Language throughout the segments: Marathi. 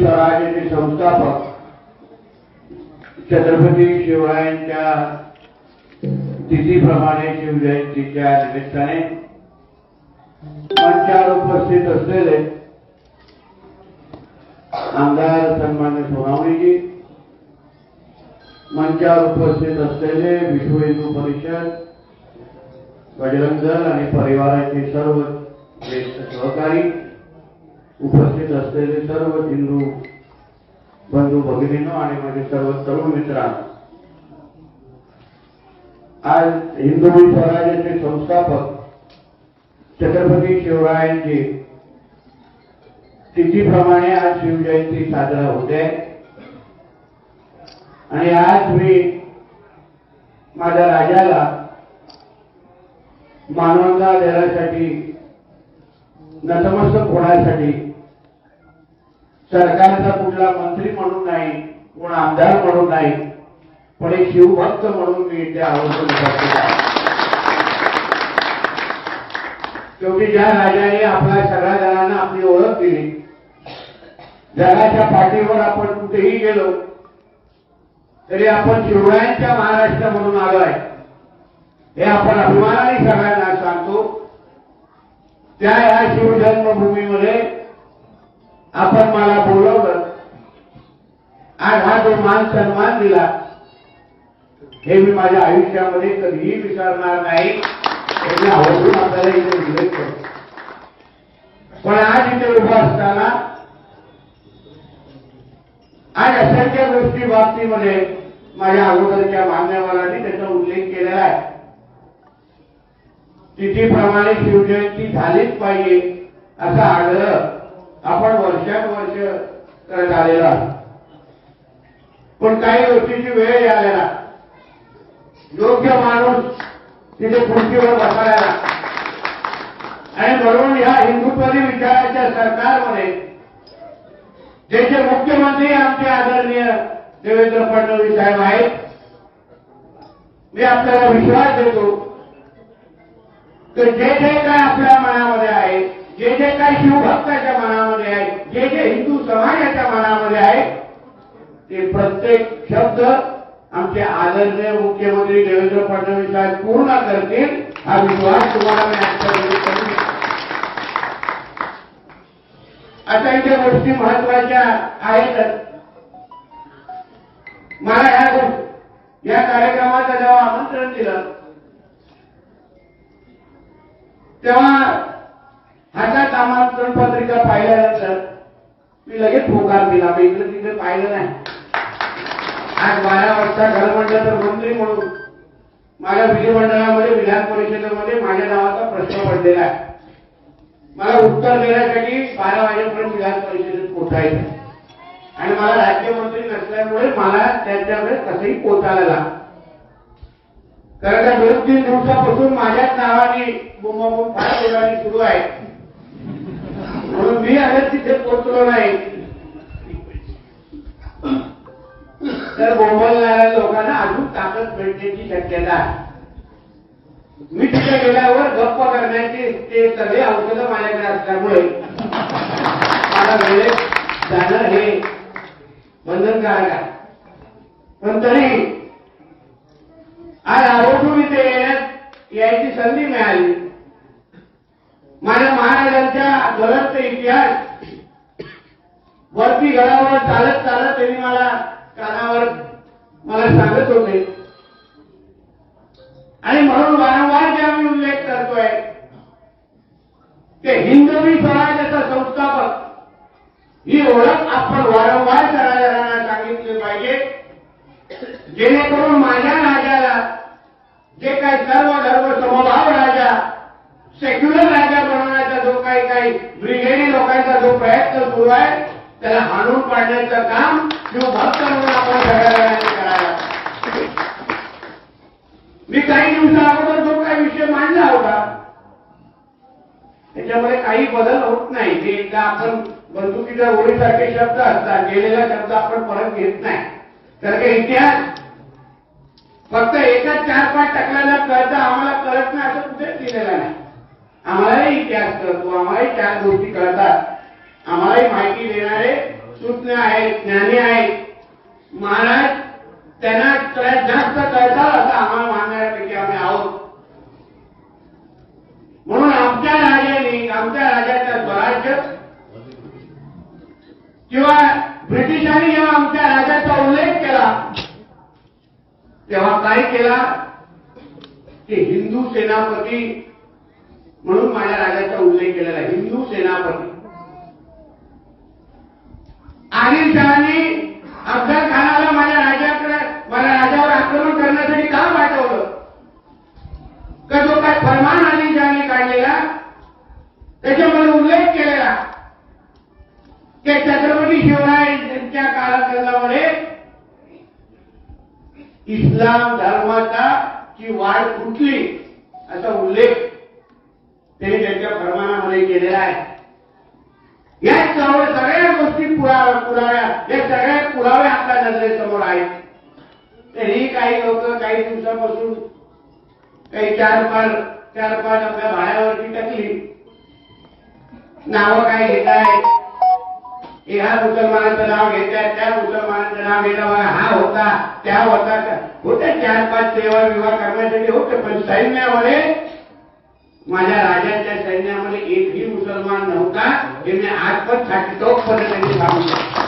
स्वराज्याचे संस्थापक छत्रपती शिवरायांच्या तिथीप्रमाणे शिवजयंतीच्या निमित्ताने मंचावर उपस्थित असलेले आमदार सन्मान्य सोनावणीजी मंचावर उपस्थित असलेले विश्व हिंदू परिषद बजरंग दल आणि परिवाराचे सर्व ज्येष्ठ सहकारी उपस्थित असलेले सर्व हिंदू बंधू भगिनीनो आणि माझे सर्व तरुण मित्रांनो आज हिंदू स्वराज्याचे संस्थापक छत्रपती शिवरायांची तिथीप्रमाणे आज शिवजयंती साजरा होते. आणि आज मी माझ्या राजाला मानवता देण्यासाठी नतमस्तक होण्यासाठी सरकारचा कुठला मंत्री म्हणून नाही कोण आमदार म्हणून नाही पण एक शिवभक्त म्हणून मी इथे आवर्जून उपस्थित आहे. शेवटी ज्या राजाने आपल्या सगळ्या जणांना आपली ओळख दिली जगाच्या पाठीवर आपण कुठेही गेलो तरी आपण शिवरायांच्या महाराष्ट्र म्हणून आलोय. हे आपण अभिमानाने सगळ्यांना सांगतो. त्या या शिवजन्मभूमीमध्ये आपण मला आज हा जो मान सन्मान दिला हे मी माझ्या आयुष्यामध्ये कधीही विसरणार नाही. हे मी आवर्जून आपल्याला इथे उल्लेख करतो पण आज इथे उभा असताना आज असंख्य गोष्टी बाबतीमध्ये माझ्या अगोदरच्या मान्यवरांनी त्याचा उल्लेख केलेला आहे. तिथीप्रमाणे शिवजयंती झालीच पाहिजे असा आग्रह आपण वर्षानुवर्ष करत आलेला आहे पण काही गोष्टीची वेळ यायला योग्य माणूस तिथे खुर्चीवर बसायला. आणि म्हणून या हिंदुत्वादी विचाराच्या सरकारमध्ये ज्याचे मुख्यमंत्री आमचे आदरणीय देवेंद्र फडणवीस साहेब आहेत मी आपल्याला विश्वास देतो तर जे जे काय आपल्या मनामध्ये आहे जे जे काय शिवभक्ताच्या मनामध्ये आहे जे जे हिंदू समाजाच्या मनामध्ये आहे ते प्रत्येक शब्द आमचे आदरणीय मुख्यमंत्री देवेंद्र फडणवीस साहेब पूर्ण करतील हा विश्वास तुम्हाला मी आता इथे गोष्टी महत्त्वाच्या आहेतच मला ह्या गोष्ट- या कार्यक्रमाचं जेव्हा आमंत्रण दिलं तेव्हा हातात आमंत्रण पत्रिका पाहिल्यानंतर मी लगेच होकार दिला मी इकडे तिकडे पाहिलं नाही. आज बारा वाजता घर म्हटलं तर मंत्री म्हणून. माझ्या विधिमंडळामध्ये विधान परिषदेमध्ये माझ्या नावाचा प्रश्न पडलेला आहे. मला उत्तर देण्यासाठी बारा वाजेपर्यंत विधान परिषदेत पोचायचं आणि मला राज्यमंत्री नसल्यामुळे मला त्यांच्याकडे कसंही पोचायला लागलं कारण त्या दोन तीन दिवसापासून माझ्याच नावाने बोंबाबोंब फार सुरू आहे. म्हणून मी अगर तिथे पोचलो नाही. तर बोंबलणाऱ्या लोकांना अजून ताकद भेटण्याची शक्यता आहे. मी तिथे गेल्यावर गप्प करण्याचे ते सगळे औषधं माझ्याकडे असल्यामुळे मला वेळेत जाणं हे बंधनकारक आहे. पण तरी आज आवर्जून इथे येण्यात यायची संधी मिळाली. माझ्या महाराजांच्या ज्वलंत इतिहास वरती घरावर चालत चालत त्यांनी मला कानावर मला सांगत होते. आणि म्हणून वारंवार जे आम्ही उल्लेख करतोय ते हिंदवी स्वराज्याचा संस्थापक ही ओळख आपण वारंवार सगळ्या सांगितली पाहिजे. जेणेकरून माझ्या राजाला जे काही सर्व धर्म समभाव राजा सेक्युलर राजा बनवण्याचा जो काही काही ब्रिगेडी लोकांचा जो प्रयत्न सुरू आहे त्याला हाणून पाडण्याचं काम शिवभक्त म्हणून आपण सगळ्या मी काही दिवसा अगोदर जो काही विषय मांडला होता त्याच्यामध्ये काही बदल होत नाही. जे एकदा आपण बंदुकीच्या ओळीसारखे शब्द असतात गेलेला शब्द आपण परत घेत नाही. तर काही इतिहास फक्त एकाच चार पाच टकल्याला कळतं आम्हाला कळत नाही असं कुठेच लिहिलेलं नाही. आम्हालाही इतिहास कळतो आम्हालाही चार गोष्टी कळतात. आम्हालाही माहिती देणारे सुज्ञ आहेत ज्ञानी आहेत. महाराज त्यांना सगळ्यात जास्त कळतात असं आम्हाला मानणाऱ्यापैकी आम्ही आहोत. म्हणून आमच्या राजाने आमच्या राजाचं स्वराज्य किंवा ब्रिटिशांनी जेव्हा आमच्या राजाचा उल्लेख केला तेव्हा काय केला? की हिंदू सेनापती म्हणून माझ्या राजाचा उल्लेख केलेला हिंदू सेनापती. आदिलशहाने अफजल खानाला माझ्या राजाकडे मला राजावर आक्रमण करण्यासाठी का पाठवलं? का जो काय फरमान आदिलशहाने काढलेला? त्याच्यामध्ये उल्लेख केलेला की छत्रपती शिवराय यांच्या कालखंडामध्ये इस्लाम धर्माचा ची वाढ फुटली असा उल्लेख त्यांनी त्यांच्या फरमानामध्ये केलेला आहे. या सर्व सगळ्या गोष्टी पुराव्या पुराव्या. हे सगळे पुरावे आपल्या नजरेसमोर आहेत. तरी काही लोक काही दिवसापासून काही चार पाच चार पाच आपल्या भाड्यावरती टाकली. नावं काय घेत आहेत ह्या मुसलमानाचं नाव घेतात त्या मुसलमानाचं नाव घेता हा होता त्या होता. होत्या चार पाच सेवा विवाह करण्यासाठी होते पण सैन्यामध्ये माझ्या राजाच्या सैन्यामध्ये एकही मुसलमान नव्हता हे मी आज साठी साठी पद्धतीने सांगू शकतो.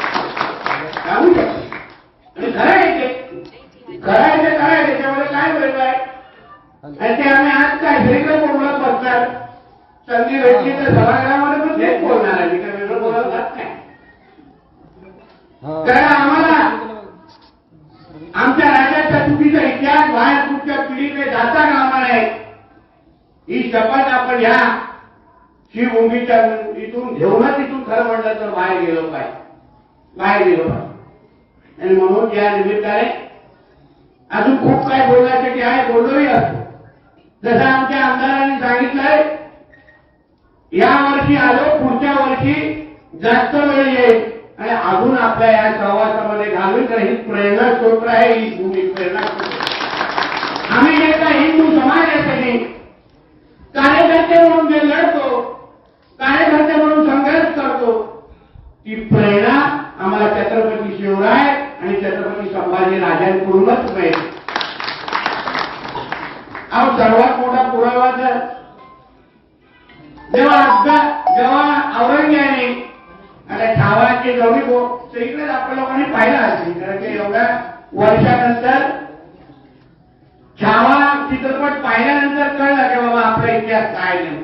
सांगू शकतो. आणि खरं आहे ते. खरं आहे ते खरं आहे. त्याच्यामध्ये काय वेगळं आहे? आणि ते आम्ही आज काय श्रीकडे बोलत बसणार संधी भेटली तर सभागृहामध्ये पण तेच बोलणार आहे मी काय वेगळं बोलत जात नाही कारण आम्हाला आमच्या राजाच्या चुकीचा इतिहास बाहेर कुठच्या पिढीकडे जाता कामा नये ही शपथ आपण ह्या शिवभूमीच्या इथून घेऊनच इथून खरं म्हटलं तर बाहेर गेलो पाहिजे. बाहेर गेलो पाहिजे. आणि म्हणून या निमित्ताने अजून खूप काय बोलण्यासाठी आहे बोललोही असतो. जसं आमच्या आमदारांनी सांगितलंय या वर्षी आलो पुढच्या वर्षी जास्त वेळ येईल. आणि अजून आपल्या या सहवासामध्ये घालून तर ही प्रेरणा स्त्रोत आहे ही भूमी प्रेरणा आम्ही एका हिंदू समाजासाठी कार्यकर्ते म्हणून जे लढतो? कार्यकर्ते म्हणून संघर्ष करतो? ती प्रेरणा आम्हाला छत्रपती शिवराय आणि छत्रपती संभाजी राजांकडूनच मिळेल. हा सर्वात मोठा पुरावा तर जेव्हा अफगा जेव्हा औरंग्याने आता ठावाचे गौरी गो इकडेच आपण लोकांनी पाहिला असेल कारण की एवढ्या वर्षानंतर चित्रपट पाहिल्यानंतर कळलं की बाबा आपला इतिहास काय नाही.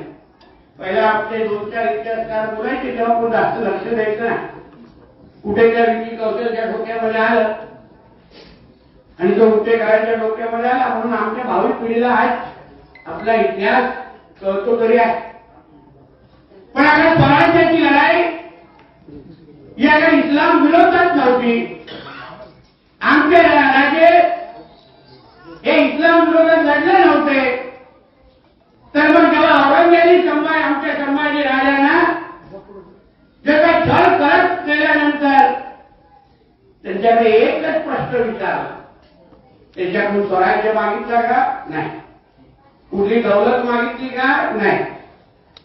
पहिला आपले दोन चार इतिहासकार बोलायचे तेव्हा कोण जास्त लक्ष द्यायचं ना कुठे त्या विकी कौशलच्या डोक्यामध्ये आलं. आणि तो उद्योगाच्या डोक्यामध्ये आला म्हणून आमच्या भावी पिढीला आज आपला इतिहास कळतो तरी आहे. पण आता स्वराज्याची लढाई ही आता इस्लाम विरोधात नव्हती आमचे राजे हे इस्लाम विरोधात लढले नव्हते. तर मग जेव्हा औरंगजेब संभाजी आमच्या संभाजी राजांना जे छळ करत केल्यानंतर त्यांच्याकडे एकच प्रश्न विचारला. त्यांच्याकडून स्वराज्य मागितलं का? नाही. कुठली दौलत मागितली का? नाही.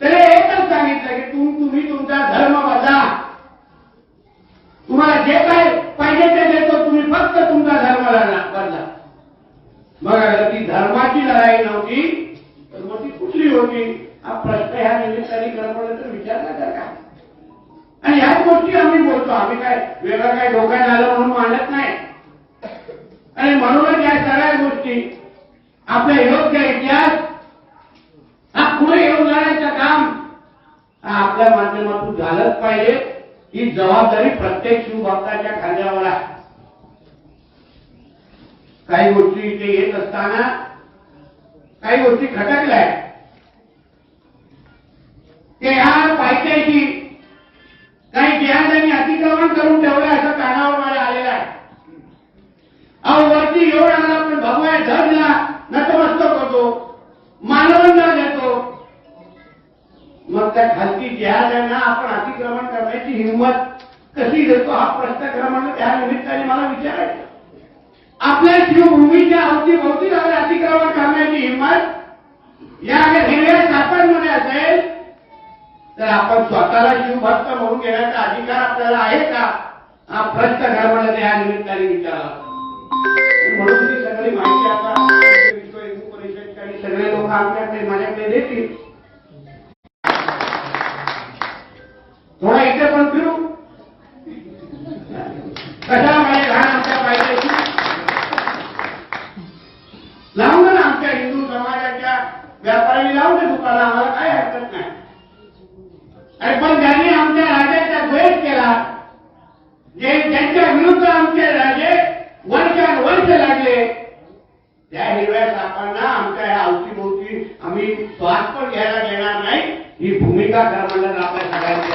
त्याने एकच सांगितलं की तुम तुम्ही तुमचा धर्म बदला. तुम्हाला जे काय पाहिजे ते देतो तुम्ही फक्त तुमचा धर्म बदला. मग ती धर्माची लढाई नव्हती तर मग ती कुठली होती? हा प्रश्न ह्या निमित्ताने खरं विचारला तर आणि ह्याच गोष्टी आम्ही बोलतो. आम्ही काय वेगळं काय डोक्यात आलं म्हणून मांडत नाही. आणि म्हणूनच या सगळ्या गोष्टी आपल्या योग्य इतिहास हा पुढे येऊन जाण्याचं काम हा आपल्या माध्यमातून झालंच पाहिजे. ही जबाबदारी प्रत्येक शिवभक्ताच्या खांद्यावर आहे. काही गोष्टी इथे येत असताना काही गोष्टी खटकल्या. ते की ह्या पायथ्याशी काही जिहाजांनी अतिक्रमण करून ठेवलं असं कानावर मला आलेलं आहे. अहो वरती येऊन आला पण भगवान धरला नतमस्तक होतो मानवंदना देतो मग त्या खालती जिहाजांना आपण अतिक्रमण करण्याची हिंमत कशी देतो? हा प्रश्न क्रमांक त्या निमित्ताने मला विचारायचा आपल्या शिवभूमीच्या अवतीभोवती जाऊन अतिक्रमण करण्याची हिंमत या हिरव्या सापांमध्ये असेल तर आपण स्वतःला शिवभक्त म्हणून घेण्याचा अधिकार आपल्याला आहे का? हा प्रश्न घडवण्याचा या निमित्ताने विचारला. म्हणून ती सगळी माहिती आता विश्व हिंदू परिषदचे सगळे लोक आमच्याकडे माझ्याकडे देतील. आमचे राजे वर्षानुवर्ष लागले. त्या हिरव्या सापांना आमच्या या अवतीभोवती आम्ही श्वास पण घ्यायला देणार नाही. ही भूमिका तर आपल्या सगळ्यांची.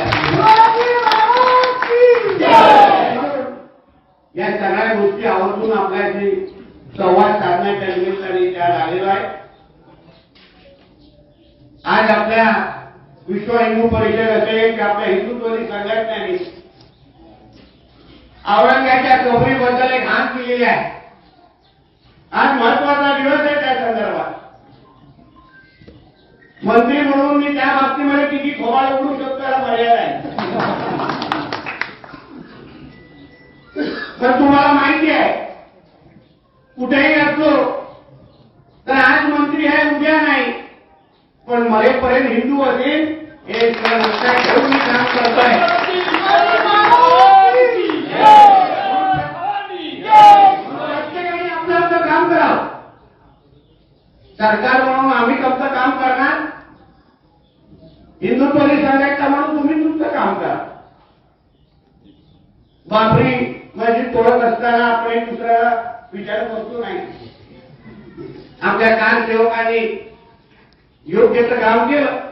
या सगळ्या गोष्टी आवर्जून आपल्याशी संवाद साधण्याच्या निमित्ताने त्या आलेलो आहे. आज आपल्या विश्व हिंदू परिषद असेल की आपल्या हिंदुत्वनी संघटनेने औरंगाच्या कबरीबद्दल एक हात केलेली आहे. आज महत्त्वाचा दिवस आहे त्या संदर्भात. मंत्री म्हणून मी त्या बाबतीमध्ये किती खोबाळ उडू शकतो याला मर्यादा आहे. पण तुम्हाला माहिती आहे कुठेही असलो तर आज मंत्री आहे उद्या नाही पण मरेपर्यंत हिंदू असेल हे लक्षात ठेवून मी काम करतोय प्रत्येकाने आपलं आपलं काम करावं सरकार म्हणून आम्ही तुमचं काम करणार? हिंदुत्वनी संघटना म्हणून तुम्ही तुमचं काम करा. बापरी म्हणजे तोडत असताना आपण एक दुसऱ्याला विचारत बसलो नाही आपल्या कारसेवकांनी योग्य तर काम केलं.